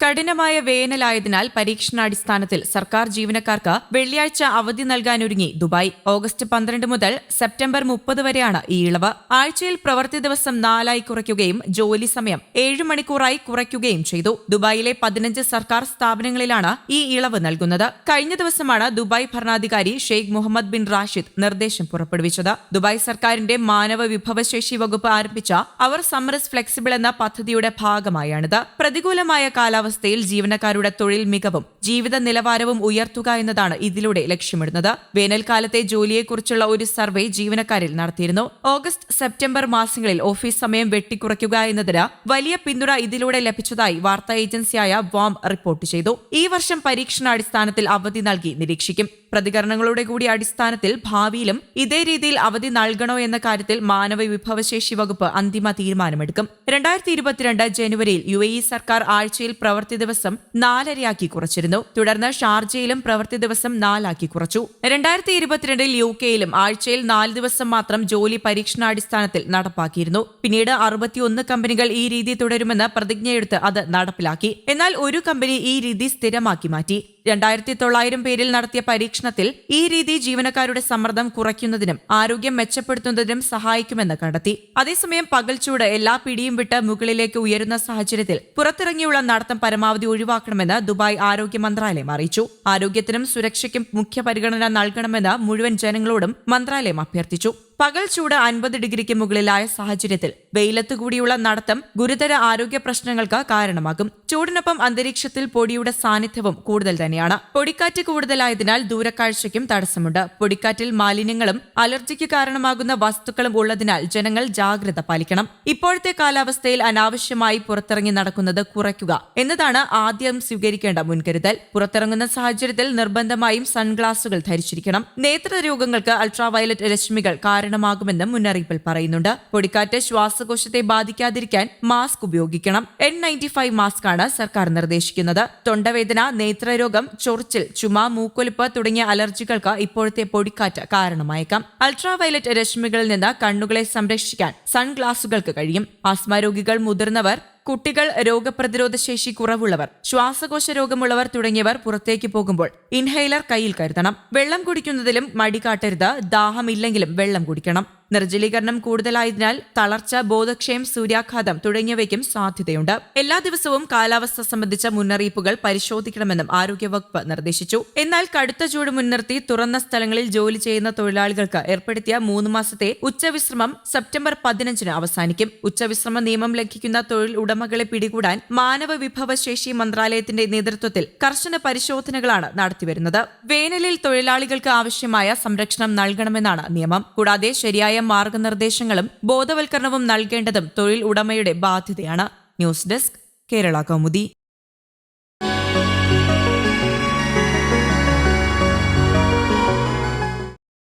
കഠിനമായ വേനലായതിനാൽ പരീക്ഷണാടിസ്ഥാനത്തിൽ സർക്കാർ ജീവനക്കാർക്ക് വെള്ളിയാഴ്ച അവധി നൽകാനൊരുങ്ങി ദുബായ്. ഓഗസ്റ്റ് പന്ത്രണ്ട് മുതൽ സെപ്റ്റംബർ മുപ്പത് വരെയാണ് ഈ ഇളവ്. ആഴ്ചയിൽ പ്രവൃത്തി ദിവസം നാലായി കുറയ്ക്കുകയും ജോലി സമയം ഏഴ് മണിക്കൂറായി കുറയ്ക്കുകയും ചെയ്തു. ദുബായിലെ പതിനഞ്ച് സർക്കാർ സ്ഥാപനങ്ങളിലാണ് ഈ ഇളവ് നൽകുന്നത്. കഴിഞ്ഞ ദിവസമാണ് ദുബായ് ഭരണാധികാരി ഷെയ്ഖ് മുഹമ്മദ് ബിൻ റാഷിദ് നിർദ്ദേശം പുറപ്പെടുവിച്ചത്. ദുബായ് സർക്കാരിന്റെ മാനവ വിഭവശേഷി വകുപ്പ് ആരംഭിച്ച അവർ സമ്മർസ് ഫ്ലെക്സിബിൾ എന്ന പദ്ധതിയുടെ ഭാഗമായാണിത്. പ്രതികൂലമായ കാലാവസ്ഥ കാലാവസ്ഥയിൽ ജീവനക്കാരുടെ തൊഴിൽ മികവും ജീവിത നിലവാരവും ഉയർത്തുക എന്നതാണ് ഇതിലൂടെ ലക്ഷ്യമിടുന്നത്. വേനൽക്കാലത്തെ ജോലിയെക്കുറിച്ചുള്ള ഒരു സർവേ ജീവനക്കാരിൽ നടത്തിയിരുന്നു. ഓഗസ്റ്റ് സെപ്റ്റംബർ മാസങ്ങളിൽ ഓഫീസ് സമയം വെട്ടിക്കുറയ്ക്കുക എന്നതിന് വലിയ പിന്തുണ ഇതിലൂടെ ലഭിച്ചതായി വാർത്താ ഏജൻസിയായ വാം റിപ്പോർട്ട് ചെയ്തു. ഈ വർഷം പരീക്ഷണാടിസ്ഥാനത്തിൽ അവധി നൽകി നിരീക്ഷിക്കും. പ്രതികരണങ്ങളുടെ കൂടി അടിസ്ഥാനത്തിൽ ഭാവിയിലും ഇതേ രീതിയിൽ അവധി നൽകണോ എന്ന കാര്യത്തിൽ മാനവ വിഭവശേഷി വകുപ്പ് അന്തിമ തീരുമാനമെടുക്കും. രണ്ടായിരത്തി ഇരുപത്തിരണ്ട് ജനുവരിയിൽ യു സർക്കാർ ആഴ്ചയിൽ പ്രവൃത്തി ദിവസം നാലരയാക്കി കുറച്ചിരുന്നു. തുടർന്ന് ഷാർജയിലും പ്രവൃത്തി ദിവസം നാലാക്കി കുറച്ചു. രണ്ടായിരത്തി ഇരുപത്തിരണ്ടിൽ യു കെയിലും ആഴ്ചയിൽ നാല് ദിവസം മാത്രം ജോലി പരീക്ഷണാടിസ്ഥാനത്തിൽ നടപ്പാക്കിയിരുന്നു. പിന്നീട് അറുപത്തിയൊന്ന് കമ്പനികൾ ഈ രീതി തുടരുമെന്ന് പ്രതിജ്ഞയെടുത്ത് അത് നടപ്പിലാക്കി. എന്നാൽ ഒരു കമ്പനി ഈ രീതി സ്ഥിരമാക്കി മാറ്റി. രണ്ടായിരത്തി തൊള്ളായിരം പേരിൽ നടത്തിയ പരീക്ഷണത്തിൽ ഈ രീതി ജീവനക്കാരുടെ സമ്മർദ്ദം കുറയ്ക്കുന്നതിനും ആരോഗ്യം മെച്ചപ്പെടുത്തുന്നതിനും സഹായിക്കുമെന്ന് കണ്ടെത്തി. അതേസമയം പകൽച്ചൂട് എല്ലാ പിടിയും വിട്ട് മുകളിലേക്ക് ഉയരുന്ന സാഹചര്യത്തിൽ പുറത്തിറങ്ങിയുള്ള നടത്തം പരമാവധി ഒഴിവാക്കണമെന്ന് ദുബായ് ആരോഗ്യ മന്ത്രാലയം അറിയിച്ചു. ആരോഗ്യത്തിനും സുരക്ഷയ്ക്കും മുഖ്യ പരിഗണന നൽകണമെന്ന് മുഴുവൻ ജനങ്ങളോടും മന്ത്രാലയം അഭ്യർത്ഥിച്ചു. പകൽ ചൂട് അൻപത് ഡിഗ്രിക്ക് മുകളിലായ സാഹചര്യത്തിൽ വെയിലത്ത് കൂടിയുള്ള നടത്തം ഗുരുതര ആരോഗ്യ പ്രശ്നങ്ങൾക്ക് കാരണമാകും. ചൂടിനൊപ്പം അന്തരീക്ഷത്തിൽ പൊടിയുടെ സാന്നിധ്യവും കൂടുതൽ തന്നെയാണ്. പൊടിക്കാറ്റ് കൂടുതലായതിനാൽ ദൂരക്കാഴ്ചയ്ക്കും തടസ്സമുണ്ട്. പൊടിക്കാറ്റിൽ മാലിന്യങ്ങളും അലർജിക്ക് കാരണമാകുന്ന വസ്തുക്കളും ഉള്ളതിനാൽ ജനങ്ങൾ ജാഗ്രത പാലിക്കണം. ഇപ്പോഴത്തെ കാലാവസ്ഥയിൽ അനാവശ്യമായി പുറത്തിറങ്ങി നടക്കുന്നത് കുറയ്ക്കുക എന്നതാണ് ആദ്യം സ്വീകരിക്കേണ്ട മുൻകരുതൽ. പുറത്തിറങ്ങുന്ന സാഹചര്യത്തിൽ നിർബന്ധമായും സൺഗ്ലാസുകൾ ധരിച്ചിരിക്കണം. നേത്രരോഗങ്ങൾക്ക് അൾട്രാവയലറ്റ് രശ്മികൾ കാരണം കാരണമാകുമെന്നും മുന്നറിയിപ്പിൽ പറയുന്നുണ്ട്. പൊടിക്കാറ്റ് ശ്വാസകോശത്തെ ബാധിക്കാതിരിക്കാൻ മാസ്ക് ഉപയോഗിക്കണം. എൻ നയന്റി ഫൈവ് മാസ്കാണ് സർക്കാർ നിർദ്ദേശിക്കുന്നത്. തൊണ്ടവേദന നേത്രരോഗം ചൊറിച്ചിൽ ചുമ മൂക്കൊലിപ്പ് തുടങ്ങിയ അലർജികൾക്ക് ഇപ്പോഴത്തെ പൊടിക്കാറ്റ് കാരണമായേക്കാം. അൾട്രാവയലറ്റ് രശ്മികളിൽ നിന്ന് കണ്ണുകളെ സംരക്ഷിക്കാൻ സൺഗ്ലാസുകൾക്ക് കഴിയും. ആസ്മ രോഗികൾ മുതിർന്നവർ കുട്ടികൾ രോഗപ്രതിരോധ ശേഷി കുറവുള്ളവർ ശ്വാസകോശ രോഗമുള്ളവർ തുടങ്ങിയവർ പുറത്തേക്ക് പോകുമ്പോൾ ഇൻഹെയിലർ കയ്യിൽ കരുതണം. വെള്ളം കുടിക്കുന്നതിലും മടി കാട്ടരുത്. ദാഹമില്ലെങ്കിലും വെള്ളം കുടിക്കണം. നിർജലീകരണം കൂടുതലായതിനാൽ തളർച്ച ബോധക്ഷയം സൂര്യാഘാതം തുടങ്ങിയവയ്ക്കും സാധ്യതയുണ്ട്. എല്ലാ ദിവസവും കാലാവസ്ഥ സംബന്ധിച്ച മുന്നറിയിപ്പുകൾ പരിശോധിക്കണമെന്നും ആരോഗ്യവകുപ്പ് നിർദ്ദേശിച്ചു. എന്നാൽ കടുത്ത ചൂട് മുൻനിർത്തി തുറന്ന സ്ഥലങ്ങളിൽ ജോലി ചെയ്യുന്ന തൊഴിലാളികൾക്ക് ഏർപ്പെടുത്തിയ മൂന്ന് മാസത്തെ ഉച്ചവിശ്രമം സെപ്റ്റംബർ പതിനഞ്ചിന് അവസാനിക്കും. ഉച്ചവിശ്രമ നിയമം ലംഘിക്കുന്ന തൊഴിൽ ഉടമകളെ പിടികൂടാൻ മാനവ വിഭവശേഷി മന്ത്രാലയത്തിന്റെ നേതൃത്വത്തിൽ കർശന പരിശോധനകളാണ് നടത്തിവരുന്നത്. വേനലിൽ തൊഴിലാളികൾക്ക് ആവശ്യമായ സംരക്ഷണം നൽകണമെന്നാണ് നിയമം. കൂടാതെ ശരിയായ മാർഗനിർദ്ദേശങ്ങളും ബോധവൽക്കരണവും നൽകേണ്ടതും തൊഴിൽ ഉടമയുടെ ബാധ്യതയാണ്. News desk Kerala Kaumudi.